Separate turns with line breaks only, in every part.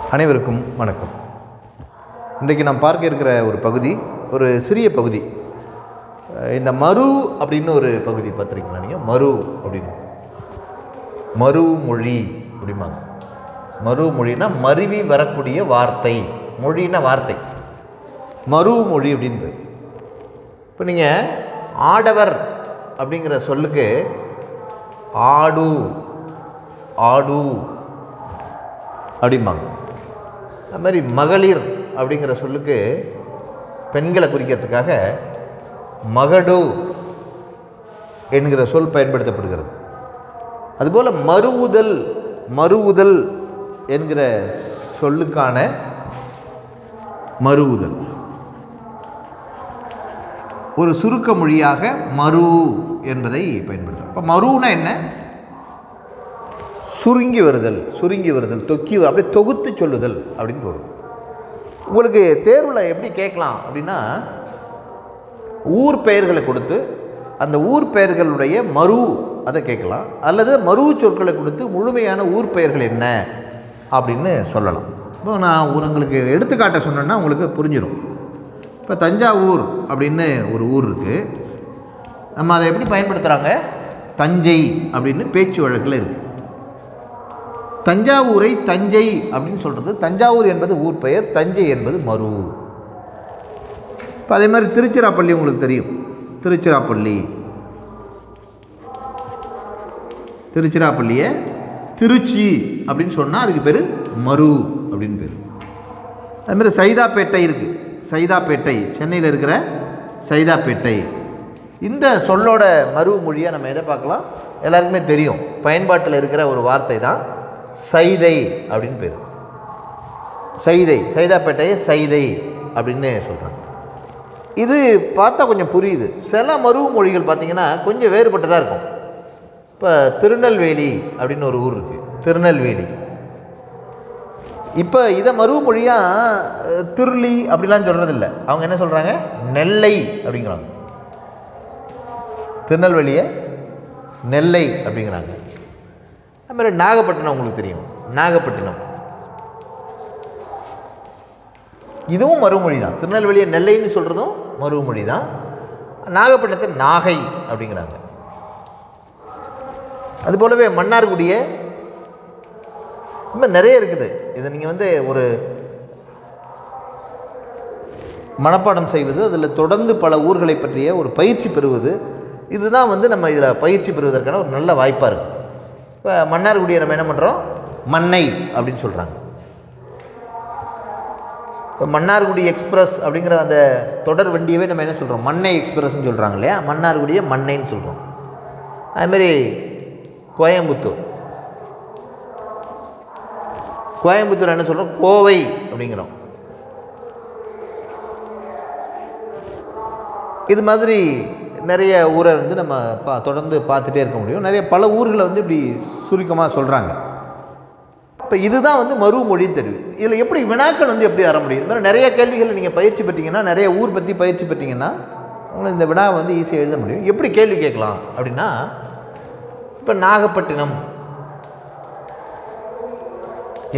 அனைவருக்கும் வணக்கம். இன்றைக்கு நாம் பார்க்க இருக்கிற ஒரு பகுதி ஒரு சிறிய பகுதி. இந்த மரு அப்படின்னு ஒரு பகுதி பார்த்துருக்கீங்களா நீங்கள் மரு அப்படின்னு. மறுமொழி அப்படிம்பாங்க. மருவி வரக்கூடிய வார்த்தை. மொழின்னா வார்த்தை. மறுமொழி அப்படின்றது அப்படின்னு இப்போ நீங்கள் ஆடவர் அப்படிங்கிற சொல்லுக்கு ஆடு ஆடு அப்படிம்பாங்க. அது மாதிரி மகளிர் அப்படிங்கிற சொல்லுக்கு பெண்களை குறிக்கிறதுக்காக மகடு என்கிற சொல் பயன்படுத்தப்படுகிறது. அதுபோல் மறுவுதல் மறுவுதல் என்கிற சொல்லுக்கான மறுவுதல் ஒரு சுருக்க மொழியாக மறு என்பதை பயன்படுத்தும் இப்போ மருன்னா என்ன? சுருங்கி வருதல் சுருங்கி வருதல் தொக்கி அப்படியே தொகுத்து சொல்லுதல் அப்படின்னு வரும் உங்களுக்கு தேர்வில் எப்படி கேட்கலாம் அப்படின்னா ஊர் பெயர்களை கொடுத்து அந்த ஊர் பெயர்களுடைய மறு அதை கேட்கலாம். அல்லது மறு சொற்களை கொடுத்து முழுமையான ஊர் பெயர்கள் என்ன அப்படின்னு சொல்லலாம். இப்போ நான் ஒரு உங்களுக்கு எடுத்துக்காட்ட சொன்னேன்னா உங்களுக்கு புரிஞ்சிடும் இப்போ தஞ்சாவூர் அப்படின்னு ஒரு ஊர் இருக்குது நம்ம அதை எப்படி பயன்படுத்துகிறாங்க தஞ்சை அப்படின்னு பேச்சு வழக்கில் இருக்குது தஞ்சாவூரை தஞ்சை அப்படின்னு சொல்கிறது தஞ்சாவூர் என்பது ஊர் பெயர் தஞ்சை என்பது மரு இப்போ அதே மாதிரி திருச்சிராப்பள்ளி உங்களுக்கு தெரியும். திருச்சிராப்பள்ளி. திருச்சிராப்பள்ளியை திருச்சி அப்படின்னு சொன்னால் அதுக்கு பேர் மரு அப்படின்னு பேர். அதுமாதிரி சைதாப்பேட்டை இருக்குது சைதாப்பேட்டை சென்னையில் இருக்கிற சைதாப்பேட்டை. இந்த சொல்லோட மறு மொழியை நம்ம எதை பார்க்கலாம்? எல்லாருக்குமே தெரியும். பயன்பாட்டில் இருக்கிற ஒரு வார்த்தை தான் சைதை அப்படின்னு பேர். சைதை சைதாப்பேட்டையை சைதை அப்படின்னு சொல்கிறாங்க இது பார்த்தா கொஞ்சம் புரியுது. சில மருவு மொழிகள் பார்த்தீங்கன்னா கொஞ்சம் வேறுபட்டதாக இருக்கும். இப்போ திருநெல்வேலி அப்படின்னு ஒரு ஊர் இருக்குது திருநெல்வேலி. இப்போ இதை மறுமொழியாக திருளி அப்படிலாம் சொல்கிறதில்ல அவங்க என்ன சொல்கிறாங்க நெல்லை அப்படிங்கிறாங்க. திருநெல்வேலியை நெல்லை அப்படிங்கிறாங்க. அது மாதிரி நாகப்பட்டினம் உங்களுக்கு தெரியும். நாகப்பட்டினம். இதுவும் மறுமொழி தான் திருநெல்வேலியை நெல்லைன்னு சொல்கிறதும் மறுமொழி தான் நாகப்பட்டினத்தை நாகை அப்படிங்கிறாங்க. அது போலவே மன்னார்குடியை ரொம்ப நிறைய இருக்குது. இதை நீங்கள் வந்து ஒரு மனப்பாடம் செய்வது அதில் தொடர்ந்து பல ஊர்களை பற்றிய ஒரு பயிற்சி பெறுவது இதுதான் வந்து நம்ம இதில் பயிற்சி பெறுவதற்கான ஒரு நல்ல வாய்ப்பாக இருக்குது இப்போ மன்னார்குடியை நம்ம என்ன பண்ணுறோம் மண்ணை அப்படின்னு சொல்கிறாங்க இப்போ மன்னார்குடி எக்ஸ்பிரஸ் அப்படிங்கிற அந்த தொடர் வண்டியவே நம்ம என்ன சொல்கிறோம் மண்ணை எக்ஸ்பிரஸ்ன்னு சொல்கிறாங்க இல்லையா? மன்னார்குடியை மண்ணைன்னு சொல்கிறோம் அதுமாரி கோயம்புத்தூர். கோயம்புத்தூர் என்ன சொல்கிறோம் கோவை அப்படிங்கிறோம். இது மாதிரி நிறைய ஊரை வந்து நம்ம பா தொடர்ந்து பார்த்துட்டே இருக்க முடியும். நிறைய பல ஊர்களை வந்து இப்படி சுருக்கமாக சொல்கிறாங்க இப்போ இதுதான் வந்து மறுமொழி தெரிவு. இதில் எப்படி வினாக்கள் வந்து எப்படி வர முடியும்? இந்த மாதிரி நிறைய கேள்விகளை நீங்கள் பயிற்சி பெற்றீங்கன்னா நிறைய ஊர் பற்றி பயிற்சி பெற்றீங்கன்னா உங்களுக்கு இந்த வினா வந்து ஈஸியாக எழுத முடியும். எப்படி கேள்வி கேட்கலாம்? அப்படின்னா இப்போ நாகப்பட்டினம்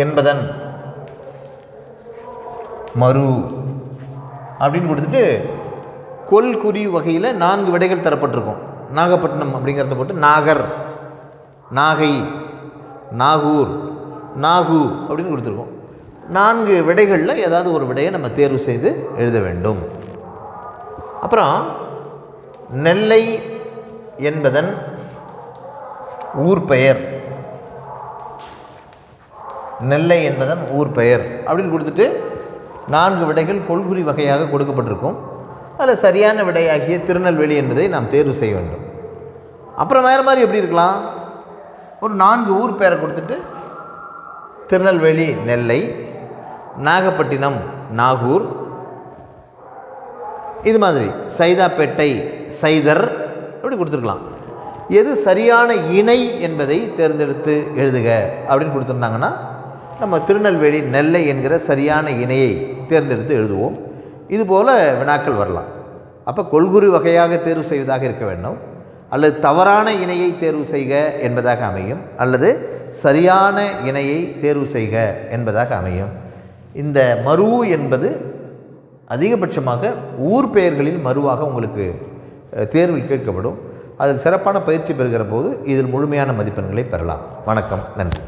என்பதன் மறு அப்படின்னு கொடுத்துட்டு கொல் குறி வகையில் நான்கு விடைகள் தரப்பட்டிருக்கும். நாகப்பட்டினம் அப்படிங்கிறத போட்டு நாகர் நாகை நாகூர் நாகு அப்படின்னு கொடுத்துருக்கோம். நான்கு விடைகளில் ஏதாவது ஒரு விடையை நம்ம தேர்வு செய்து எழுத வேண்டும். அப்புறம் நெல்லை என்பதன் ஊர் பெயர். நெல்லை என்பதன் ஊர் பெயர் அப்படின்னு கொடுத்துட்டு நான்கு விடைகள் கொள்குறி வகையாக கொடுக்கப்பட்டிருக்கும். அதில் சரியான விடையாகிய திருநெல்வேலி என்பதை நாம் தேர்வு செய்ய வேண்டும். அப்புறம் வேறு மாதிரி எப்படி இருக்கலாம்? ஒரு நான்கு ஊர் பேரை கொடுத்துட்டு திருநெல்வேலி நெல்லை நாகப்பட்டினம் நாகூர். இது மாதிரி சைதாப்பேட்டை சைதர் இப்படி கொடுத்துருக்கலாம். எது சரியான இணை என்பதை தேர்ந்தெடுத்து எழுதுக அப்படின்னு கொடுத்துருந்தாங்கன்னா நம்ம திருநெல்வேலி நெல்லை என்கிற சரியான இணையை தேர்ந்தெடுத்து எழுதுவோம். இதுபோல் வினாக்கள் வரலாம். அப்போ கொள்குறி வகையாக தேர்வு செய்வதாக இருக்க வேண்டும். அல்லது தவறான இணையை தேர்வு செய்க என்பதாக அமையும். அல்லது சரியான இணையை தேர்வு செய்க என்பதாக அமையும். இந்த மரு என்பது அதிகபட்சமாக ஊர் பெயர்களில் மருவாக உங்களுக்கு தேர்வில் கேட்கப்படும். அதில் சிறப்பான பயிற்சி பெறுகிற போது இதில் முழுமையான மதிப்பெண்களை பெறலாம். வணக்கம். நன்றி.